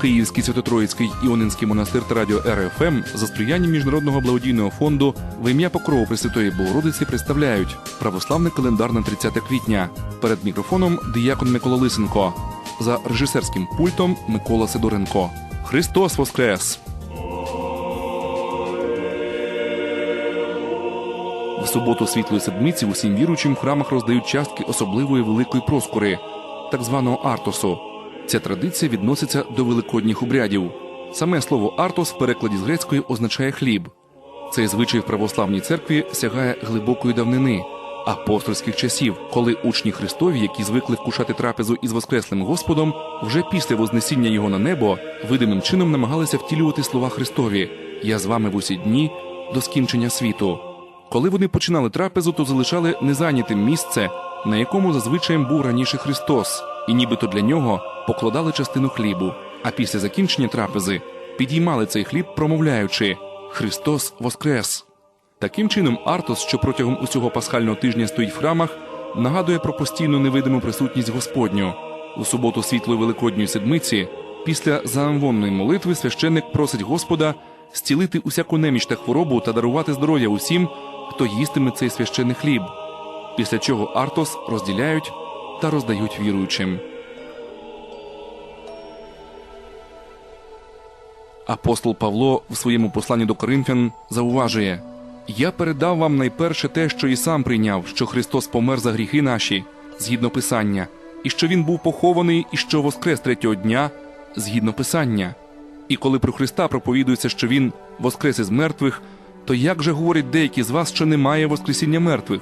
Київський Свято-Троїцький Іонинський монастир та радіо РФМ за сприянням Міжнародного благодійного фонду в ім'я Покрову Пресвятої Богородиці представляють православний календар на 30 квітня. Перед мікрофоном диякон Микола Лисенко. За режисерським пультом Микола Сидоренко. Христос Воскрес! В суботу світлої седмиці усім віруючим в храмах роздають частки особливої великої проскури, так званого артосу. Ця традиція відноситься до великодніх обрядів. Саме слово артос в перекладі з грецької означає хліб. Цей звичай в православній церкві сягає глибокої давнини, апостольських часів, коли учні Христові, які звикли вкушати трапезу із Воскреслим Господом, вже після Вознесіння його на небо видимим чином намагалися втілювати слова Христові Я з вами в усі дні до скінчення світу. Коли вони починали трапезу, то залишали незайнятим місце, на якому зазвичай був раніше Христос, і нібито для нього покладали частину хлібу. А після закінчення трапези підіймали цей хліб, промовляючи Христос Воскрес. Таким чином, Артос, що протягом усього пасхального тижня стоїть в храмах, нагадує про постійну невидиму присутність Господню. У суботу світлої великодньої седмиці, після заамвонної молитви, священник просить Господа зцілити усяку неміч та хворобу та дарувати здоров'я усім, хто їстиме цей священний хліб. Після чого Артос розділяють та роздають віруючим. Апостол Павло в своєму посланні до Коринфян зауважує: Я передав вам найперше те, що і сам прийняв, що Христос помер за гріхи наші, згідно Писання, і що Він був похований, і що воскрес третього дня, згідно Писання. І коли про Христа проповідується, що Він воскрес із мертвих, то як же говорять деякі з вас, що немає Воскресіння мертвих?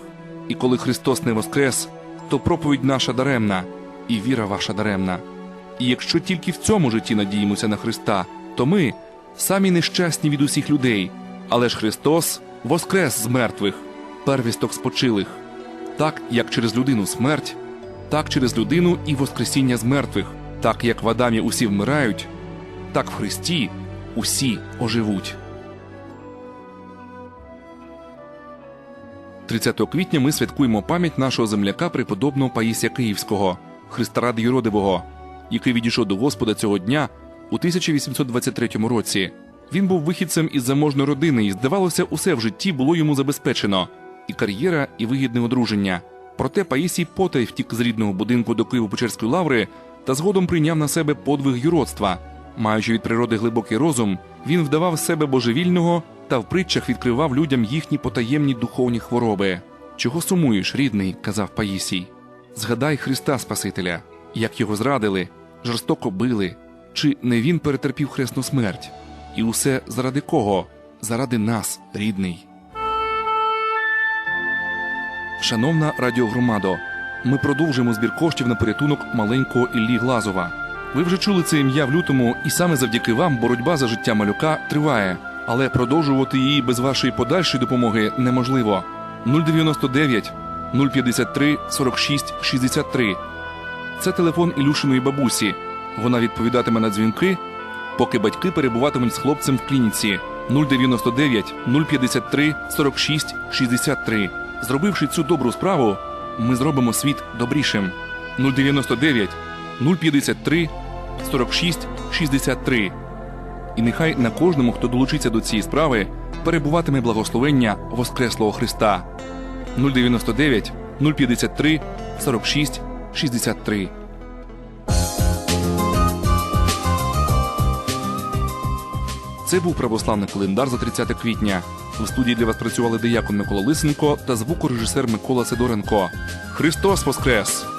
І коли Христос не воскрес, то проповідь наша даремна, і віра ваша даремна. І якщо тільки в цьому житті надіємося на Христа, то ми самі нещасні від усіх людей, але ж Христос воскрес з мертвих, первісток спочилих, так як через людину смерть, так через людину і воскресіння з мертвих, так як в Адамі усі вмирають, так в Христі усі оживуть. 30 квітня ми святкуємо пам'ять нашого земляка преподобного Паїсія Київського, Христа Юродивого, який відійшов до Господа цього дня у 1823 році. Він був вихідцем із заможної родини, і здавалося, усе в житті було йому забезпечено і кар'єра, і вигідне одруження. Проте Паїсій потай втік з рідного будинку до Києво-Печерської лаври та згодом прийняв на себе подвиг юродства. Маючи від природи глибокий розум, він вдавав себе божевільного та в притчах відкривав людям їхні потаємні духовні хвороби. Чого сумуєш, рідний? казав Паїсій. Згадай Христа Спасителя, як його зрадили, жорстоко били, чи не він перетерпів хресну смерть? І усе заради кого? Заради нас, рідний. Шановна радіогромадо, ми продовжуємо збір коштів на порятунок маленького Іллі Глазова. Ви вже чули це ім'я в лютому, і саме завдяки вам боротьба за життя малюка триває, але продовжувати її без вашої подальшої допомоги неможливо. 099 053 46 63 Це телефон Ілюшиної бабусі. Вона відповідатиме на дзвінки, поки батьки перебуватимуть з хлопцем в клініці 099 053 46 63. Зробивши цю добру справу, ми зробимо світ добрішим. 099 053 46 63. І нехай на кожному, хто долучиться до цієї справи, перебуватиме благословення Воскреслого Христа. 099 053 46 63. Це був православний календар за 30 квітня. У студії для вас працювали диякон Микола Лисенко та звукорежисер Микола Сидоренко. Христос Воскрес!